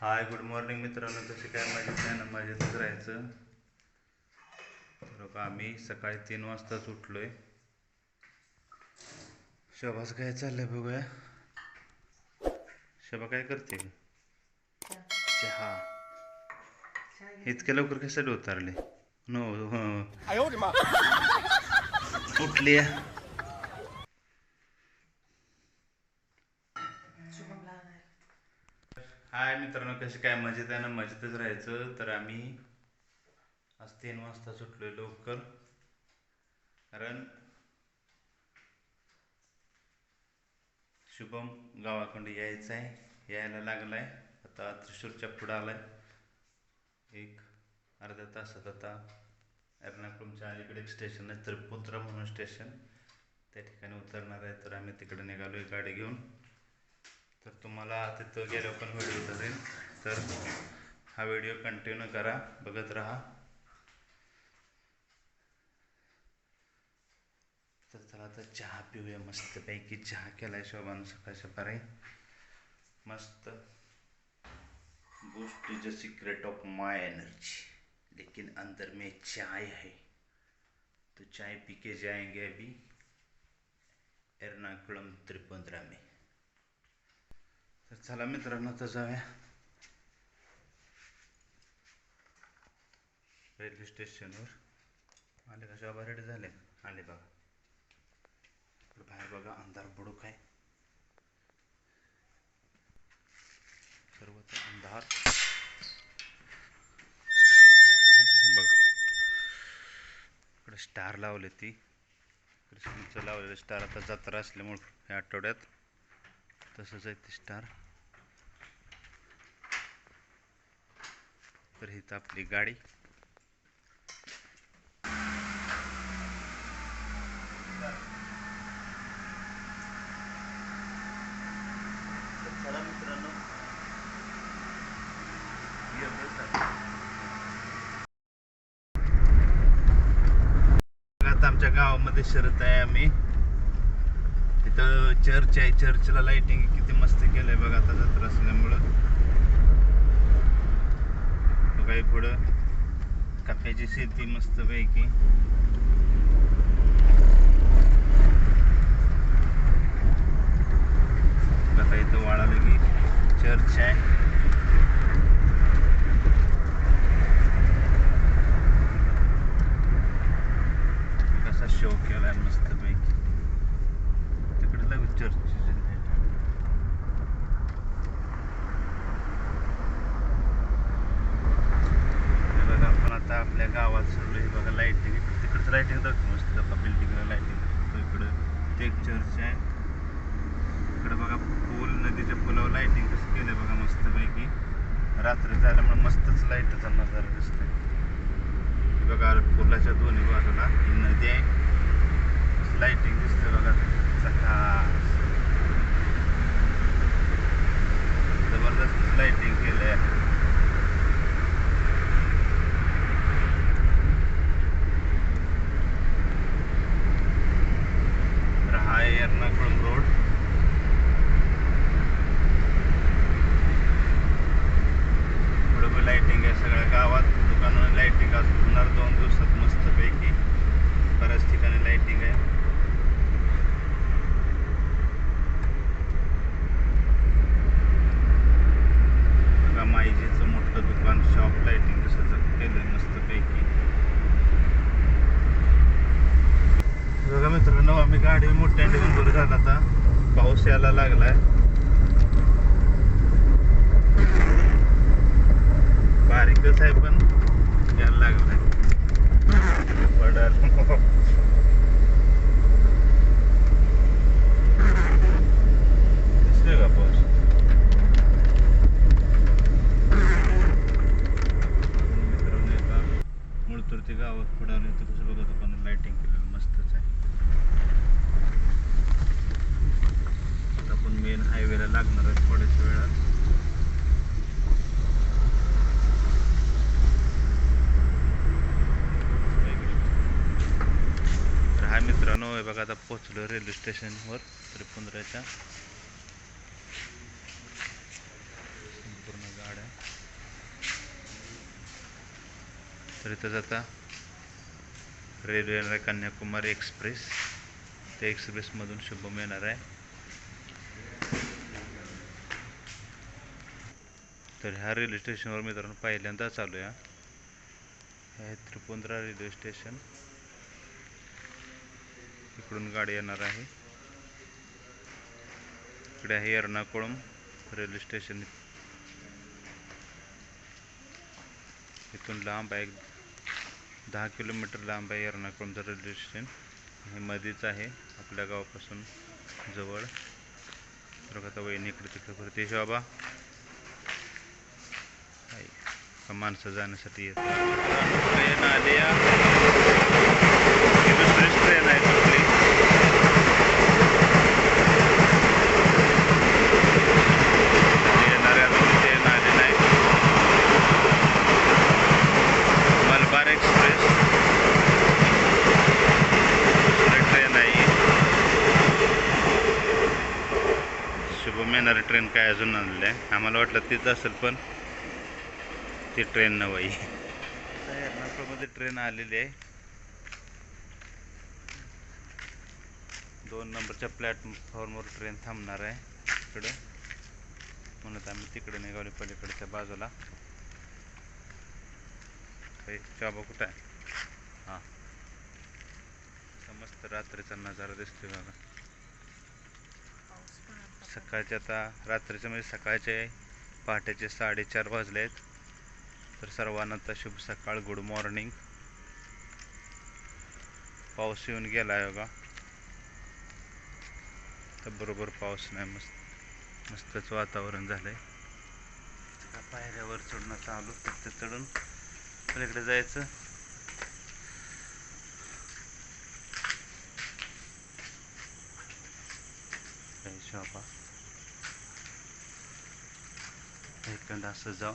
Hi good morning मित्रांनो. कसे काय आहे ना मजेतच राहायचं. बघा आम्ही सकाळी तीन वाजताच उठलोय. शोभाच काय चाललंय बघूया. शोभा काय करते? चहा. इतक्या लवकर कशासाठी उतारले? नो हो. उठली हाय मित्रांनो कसे काय मजेत आहे ना? मजेतच राहायचं. तर आम्ही आज तीन वाजता सुटलोय लवकर. कारण शुभम गावाकडे यायचं आहे. यायला लागलाय. आता त्रिशूरच्या पुढं आलाय. एक अर्ध्या तासात आता एर्नाकुलमच्या अलीकडे एक स्टेशन आहे त्रिपुत्रा म्हणून स्टेशन त्या ठिकाणी उतरणार आहे. तर आम्ही तिकडे निघालो आहे गाडी घेऊन. तर तुम्हाला तिथं गेल्यावर पण व्हिडिओ धरेन तर हा व्हिडिओ कंटिन्यू करा बघत राहा. तर चला आता चहा पिऊया मस्तपैकी. चहा केलाय शोभान सकाळ सकाळी मस्त. Boost is a secret of my energy लेकिन अंदर में चाय है. तो चाय पी के जाएंगे अभी. एर्नाकुलम त्रिपुंद्रा में. तर चला मित्रांनो तर जाऊया. रेल्वे स्टेशनवर. आले का? शोभा रेडी झाले? आले बघा. बाहेर बघा अंधार बुडूक आहे. सर्वत्र अंधार. बघा. इकडे स्टार लावले ती. कृष्णचं लावलेलं स्टार. आता जत्रा असल्यामुळे या आठवड्यात तसंच आहे ते स्टार. तर हिथं आपली गाडी. आता आमच्या गावामध्ये शरत आहे आम्ही. तिथं चर्च आहे. चर्चला लाइटिंग किती मस्त केलंय बघा आता जत्रा असल्यामुळं. बघा पुढं कप्याची शेती मस्त पैकी आता इथं वाळालं लगी चर्च आहे कसा शो केलाय मस्त पैकी तिकडे लागू चर्च हे बघा आपण आता आपल्या गावात सगळं हे बघा लाईटिंग इकडं तिकडचं लाईटिंग दाखव मस्त बघा बिल्डिंगला लाईटिंग इकडं. ते एक चर्च आहे. इकडं बघा पूल नदीच्या पुलावर लाईटिंग कसं केलं बघा मस्त पैकी रात्री झाल्यामुळे मस्तच लाईटचा नजारा दिसतोय. बघा पुलाच्या दोन्ही बाजूला ही नदी आहे. लाईटिंग दिसते बघा सकाळ जबरदस्त लाईटिंग केलंय तर हा आहे एर्नाकुळम रोड पुढे पण लाईटिंग आहे सगळ्या गावात दुकानावर लाईटिंग असणार दोन दिवसात मस्तपैकी बऱ्याच ठिकाणी लाईटिंग आहे बघा माईजीचं मोठं दुकान शॉप लाईटिंग कसं केलं मस्तपैकी बघा मित्रांनो आम्ही गाडी मोठ्याने घेऊन दूर झाला आता पाऊस यायला लागलाय. बारीकच आहे पण यायला लागलाय. पडायला पोहोचलो रेल्वे स्टेशनवर त्रिपुंद्राच्या. संपूर्ण गाड्या तर इथं जाता रेल्वे कन्याकुमारी एक्सप्रेस. त्या एक्सप्रेसमधून शुभम येणार आहे. तर ह्या रेल्वे स्टेशनवर मित्रांनो पहिल्यांदाच आलो या हे त्रिपुंद्रा रेल्वे स्टेशन. इकडून गाडी येणार आहे. इकडे आहे एर्नाकुळम रेल्वे स्टेशन. इथून लांब आहे. दहा किलोमीटर लांब आहे एर्नाकुळमचं रेल्वे स्टेशन. हे मध्येच आहे आपल्या गावापासून जवळ. तर आता वहिनी इकडे तिकडे फिरते. बाबा. माणसं जाण्यासाठी येत ट्रेन आली दुसरीच ट्रेन आहे कुठली येणाऱ्या अजून ट्रेन आली नाही मलबार एक्सप्रेस दुसरी ट्रेन आहे ही. शुभम येणारी ट्रेन काय अजून आणलं आहे आम्हाला वाटलं तीच असेल पण ती ट्रेन नवाई एर्नाकुळमध्ये ट्रेन आलेली आहे. दोन नंबरच्या प्लॅटफॉर्मवर ट्रेन थांबणार आहे इकडं. म्हणून आम्ही तिकडे निघालो पलीकडच्या बाजूला. काही चाबा कुठं आहे? हां. मस्त रात्रीचा नजारा दिसतोय बघा. सकाळचे आता रात्रीचे म्हणजे सकाळचे पहाटेचे साडेचार वाजले आहेत तर सर्वांना आता शुभ सकाळ गुड मॉर्निंग. पाऊस येऊन गेला आहे बघा. तर बरोबर पाऊस नाही मस्त मस्तच वातावरण झालंय. आता पायऱ्यावर चढणं चालू तिथे चढून पलीकडे जायचं. काही शॉपा असं जाऊ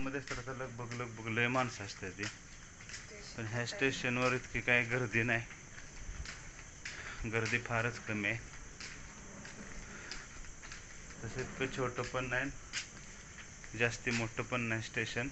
मध्ये तर आता लगबग लगबग लय माणसं असतात ती. पण ह्या स्टेशनवर इतकी काही गर्दी नाही. गर्दी फारच कमी आहे. तसं इतकं छोटं पण नाही. जास्ती मोठं पण नाही स्टेशन.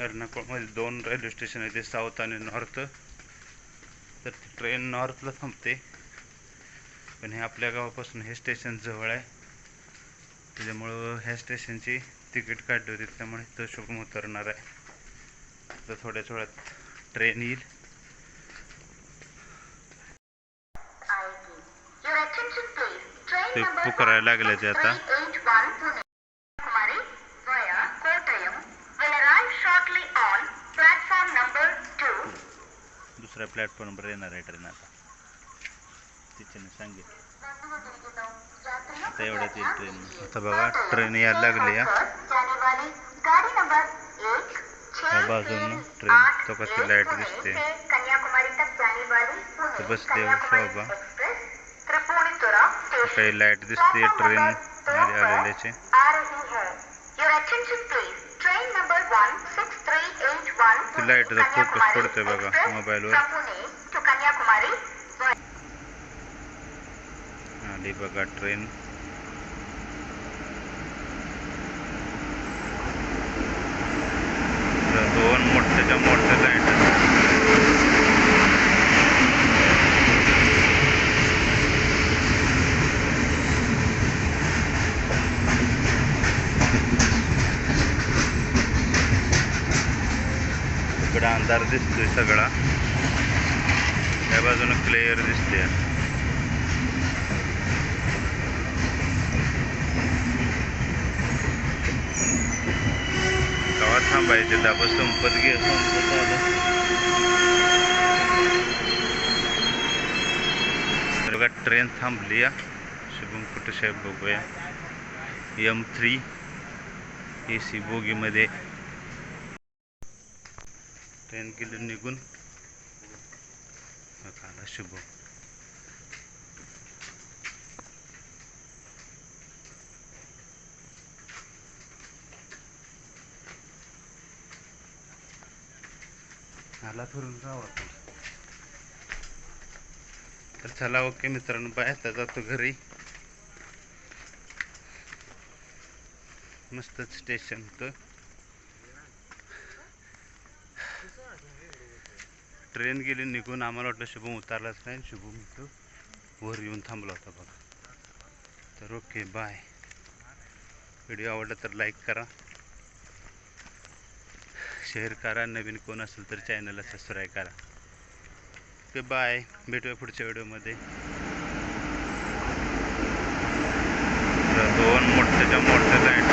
एर्नाकुळमध्ये दोन रेल्वे स्टेशन आहे ते साऊथ आणि नॉर्थ. तर ती ट्रेन नॉर्थला थांबते. पण हे आपल्या गावापासून हे स्टेशन जवळ आहे. त्याच्यामुळं ह्या स्टेशनची तिकीट काढली होती त्यामुळे इथं शुभम उतरणार आहे. तर थोड्याच वेळात ट्रेन येईल. ते पुकारायला लागले ते आता. दुसऱ्या प्लॅटफॉर्मवर येणार आहे ट्रेन आता. तिच्याने सांगितलं. आता एवढ्यात येईल ट्रेन आता बघा ट्रेन यायला लागली ह्या बाजूनं ट्रेन तो कशी लाइट दिसते बसते कन्याकुमारी शोभा. काही लाइट दिसते ट्रेन आली आलेल्याची. आ रही है Your attention please. Train number 16381 ती लाईटचा Kanyakumari पडतोय बघा मोबाईलवर. आली बघा ट्रेन दोन मोठ्याच्या मोठ्या लाइट इकडं अंधार दिसतोय सगळा. त्या बाजूनं क्लिअर दिसते कवा थांबायचे? दाब संपत घे संपत आलं. बघा ट्रेन थांबली या. शुभम कुठे साहेब बघूया. एम थ्री ए सी बोगीमध्ये ट्रेन गेली निघून बघा आला शुभम आला फिरून राहा तर चला ओके मित्रांनो बाय आता जातो घरी मस्तच स्टेशन होतं ट्रेन गेली निघून आम्हाला वाटलं शुभम उतारलाच नाही. शुभम तो वर येऊन थांबला होता बघा. तर ओके बाय व्हिडिओ आवडला तर लाईक करा. शेअर करा. नवीन कोण असेल तर चॅनलला सबस्क्राईब करा. ओके बाय भेटूया पुढच्या व्हिडिओमध्ये. तर दोन मोठ्याच्या मोठ्या लाइट